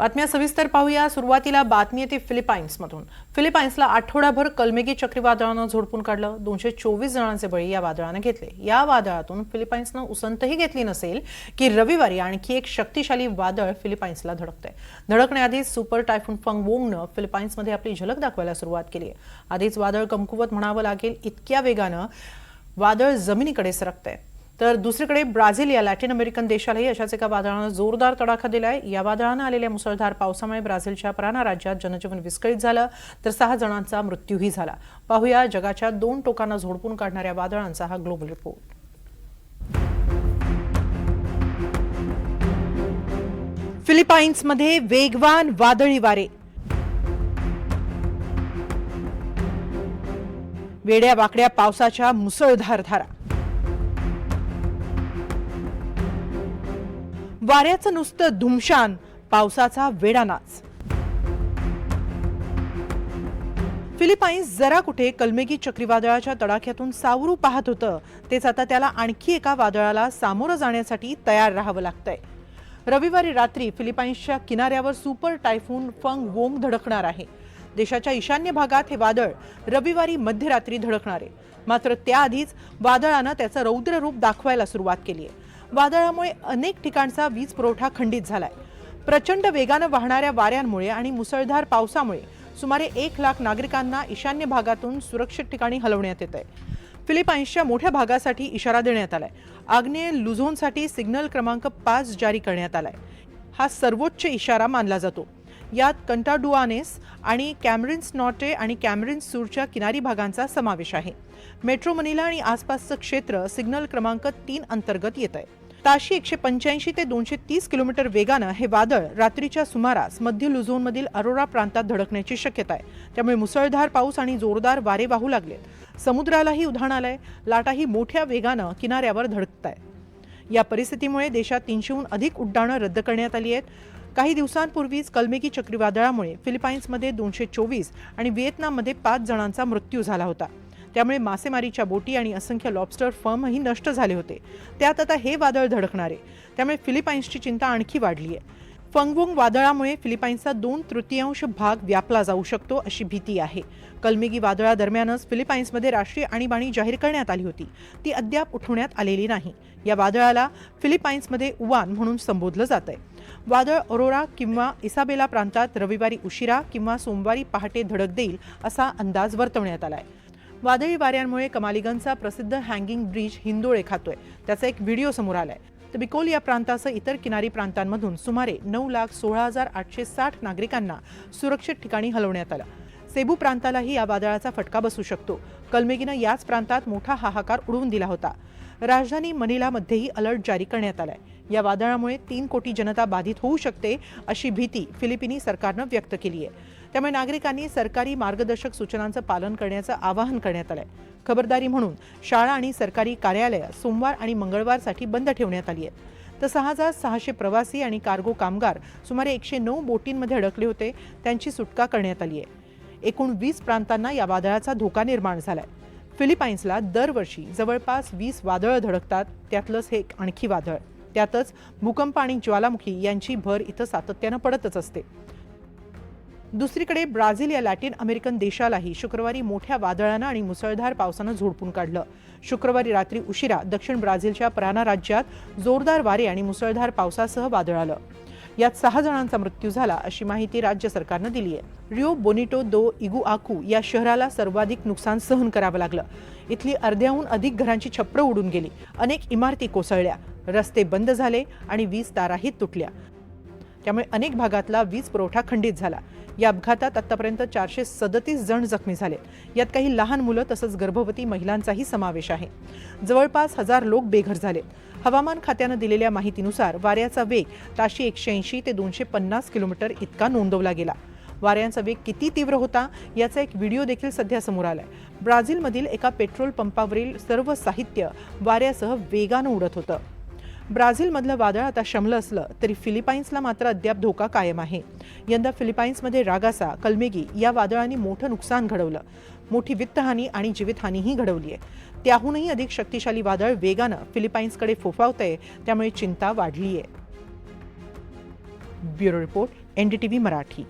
बातम्या सविस्तर पाहूया. सुरुवातीला बातमी येते फिलिपाईन्समधून. फिलिपाईन्सला आठवडाभर कलमेगी चक्रीवादळानं झोडपून काढलं. दोनशे चोवीस जणांचे बळी या वादळानं घेतले. या वादळातून फिलिपाईन्सनं उसंतही घेतली नसेल की रविवारी आणखी एक शक्तिशाली वादळ फिलिपाईन्सला धडकतंय. धडकण्याआधी सुपर टायफून फंग वोंगनं फिलिपाईन्समध्ये आपली झलक दाखवायला सुरुवात केली आहे. आधीच वादळ कमकुवत म्हणावं लागेल इतक्या वेगानं वादळ जमिनीकडे सरकतंय. तर दुसरीकडे ब्राझील या लॅटिन अमेरिकन देशालाही अशाच एका वादळानं जोरदार तडाखा दिलाय. या वादळानं आलेल्या मुसळधार पावसामुळे ब्राझीलच्या पराना राज्यात जनजीवन विस्कळीत झालं. तर सहा जणांचा मृत्यूही झाला. पाहूया जगाच्या दोन टोकांना झोडपून काढणाऱ्या वादळांचा हा ग्लोबल रिपोर्ट. फिलिपाईन्समध्ये वेगवान वादळी वारे. वेड्या वाकड्या पावसाच्या मुसळधार धारा. वाऱ्याचं नुसतं धुमशान पावसाचा वेडानाच. फिलिपाईन्स जरा कुठे कलमेगी चक्रीवादळाच्या तडाख्यातून सावरू पाहत होतं तेच आता त्याला आणखी एका वादळाला सामोरं जाण्यासाठी तयार राहावं लागतंय. रविवारी रात्री फिलिपाईन्सच्या किनाऱ्यावर सुपर टायफून फंग वोंग धडकणार आहे. देशाच्या ईशान्य भागात हे वादळ रविवारी मध्यरात्री धडकणार आहे. मात्र त्याआधीच वादळानं त्याचं रौद्र रूप दाखवायला सुरुवात केली आहे वादळामुळे अनेक ठिकाणचा वीज पुरवठा खंडित झालाय. प्रचंड वेगानं वाहणाऱ्या वाऱ्यांमुळे आणि मुसळधार पावसामुळे सुमारे एक लाख नागरिकांना ईशान्य भागातून सुरक्षित ठिकाणी हलवण्यात येत आहे फिलिपाईन्सच्या मोठ्या भागासाठी इशारा देण्यात आलाय. आग्नेय लुझोनसाठी सिग्नल क्रमांक पाच जारी करण्यात आलाय. हा सर्वोच्च इशारा मानला जातो. यात कंटाडुआनेस आणि कॅमरिन्स नॉटे आणि कॅमरिन्स सूरच्या किनारी भागांचा समावेश आहे. मेट्रो मनिला आणि आसपासचं क्षेत्र सिग्नल क्रमांक तीन अंतर्गत येत आहे ताशी एकशे पंच्याऐंशी ते दोनशे तीस किलोमीटर वेगानं हे वादळ रात्रीच्या सुमारास मध्य लुझोनमधील अरोरा प्रांतात धडकण्याची शक्यता आहे. त्यामुळे मुसळधार पाऊस आणि जोरदार वारे वाहू लागलेत. समुद्रालाही उधाण आलंय. लाटाही मोठ्या वेगानं किनाऱ्यावर धडकत आहे या परिस्थितीमुळे देशात तीनशेहून अधिक उड्डाणं रद्द करण्यात आली आहेत. काही दिवसांपूर्वीच कलमेकी चक्रीवादळामुळे फिलिपाईन्समध्ये दोनशे चोवीस आणि व्हिएतनाममध्ये पाच जणांचा मृत्यू झाला होता. त्यामुळे मासेमारीच्या बोटी आणि असंख्य लॉबस्टर फर्मही नष्ट झाले होते. त्यात आता हे वादळ धडकणार आहे. त्यामुळे फिलिपाईन्सची चिंता आणखी वाढली आहे. फंगवोंग वादळामुळे फिलिपाईन्सचा दोन तृतीयांश भाग व्यापला जाऊ शकतो अशी भीती आहे. कलमेगी वादळादरम्यानच फिलिपाईन्समध्ये राष्ट्रीय आणीबाणी जाहीर करण्यात आली होती. ती अद्याप उठवण्यात आलेली नाही. या वादळाला फिलिपाईन्समध्ये उवान म्हणून संबोधलं जात आहे वादळ अरोरा किंवा इसाबेला प्रांतात रविवारी उशिरा किंवा सोमवारी पहाटे धडक देईल असा अंदाज वर्तवण्यात आला आहे वादळी वाऱ्यांमुळे कमालीगंजचा प्रसिद्ध हँगिंग ब्रिज हिंदोळे खातोय. त्याचा एक व्हिडिओ समोर आलाय. तर बिकोल या प्रांतासह इतर किनारी प्रांतांमधून सुमारे नऊ लाख सोळा हजार आठशे साठ नागरिकांना सुरक्षित ठिकाणी हलवण्यात आलं. सेबू प्रांतालाही या वादळाचा फटका बसू शकतो. कलमेगीनं याच प्रांतात मोठा हाहाकार उडवून दिला होता. राजधानी मनिलामध्येही अलर्ट जारी करण्यात आलाय. या वादळामुळे तीन कोटी जनता बाधित होऊ शकते अशी भीती फिलिपिनी सरकारनं व्यक्त केली आहे त्यामुळे नागरिकांनी सरकारी मार्गदर्शक सूचनांचं पालन करण्याचं आवाहन करण्यात आलंय. खबरदारी म्हणून शाळा आणि सरकारी कार्यालयं सोमवार आणि मंगळवारसाठी बंद ठेवण्यात आली आहेत तर सहा हजार सहाशे प्रवासी आणि कार्गो कामगार सुमारे एकशे नऊ बोटींमध्ये अडकले होते. त्यांची सुटका करण्यात आली आहे. एकूण वीस प्रांतांना या वादळाचा धोका निर्माण झालाय. फिलिपाईन्सला दरवर्षी जवळपास वीस वादळं धडकतात. त्यातलंच हे एक आणखी वादळ. त्यातच भूकंप आणि ज्वालामुखी यांची भर इथं सातत्यानं पडतच असते. दुसरीकडे ब्राझील या लॅटिन अमेरिकन देशालाही शुक्रवारी मोठ्या वादळानं आणि मुसळधार पावसानं झोडपून काढलं. शुक्रवारी रात्री उशिरा दक्षिण ब्राझीलच्या पराना राज्यात जोरदार वारे आणि मुसळधार पावसासह वादळ आलं. यात सहा जणांचा मृत्यू झाला अशी माहिती राज्य सरकारनं दिली आहे रिओ बोनिटो दो इगुआकू या शहराला सर्वाधिक नुकसान सहन करावं लागलं. इथली अर्ध्याहून अधिक घरांची छप्र उडून गेली. अनेक इमारती कोसळल्या. रस्ते बंद झाले आणि वीज ताराही तुटल्या. त्यामुळे अनेक भागातला वीज पुरवठा खंडित झाला. या अपघातात आतापर्यंत चारशे सदतीस जण जखमी झाले. यात काही लहान मुलं तसंच गर्भवती महिलांचाही समावेश आहे. जवळपास हजार लोक बेघर झाले. हवामान खात्यानं दिलेल्या माहितीनुसार वाऱ्याचा वेग ताशी एकशे ऐंशी ते दोनशे पन्नास किलोमीटर इतका नोंदवला गेला. वाऱ्यांचा वेग किती तीव्र होता याचा एक व्हिडिओ देखील सध्या समोर आलाय. ब्राझीलमधील एका पेट्रोल पंपावरील सर्व साहित्य वाऱ्यासह वेगानं उडत होतं. ब्राझीलमधलं वादळ आता शमलं असलं तरी फिलिपाईन्सला मात्र अद्याप धोका कायम आहे. यंदा फिलिपाईन्समध्ये रागासा कलमेगी या वादळाने मोठं नुकसान घडवलं. मोठी वित्तहानी आणि जीवितहानीही घडवली आहे त्याहूनही अधिक शक्तिशाली वादळ वेगानं फिलिपाईन्सकडे फोफावतंय त्यामुळे चिंता वाढली आहे ब्युरो रिपोर्ट एनडीटीव्ही मराठी.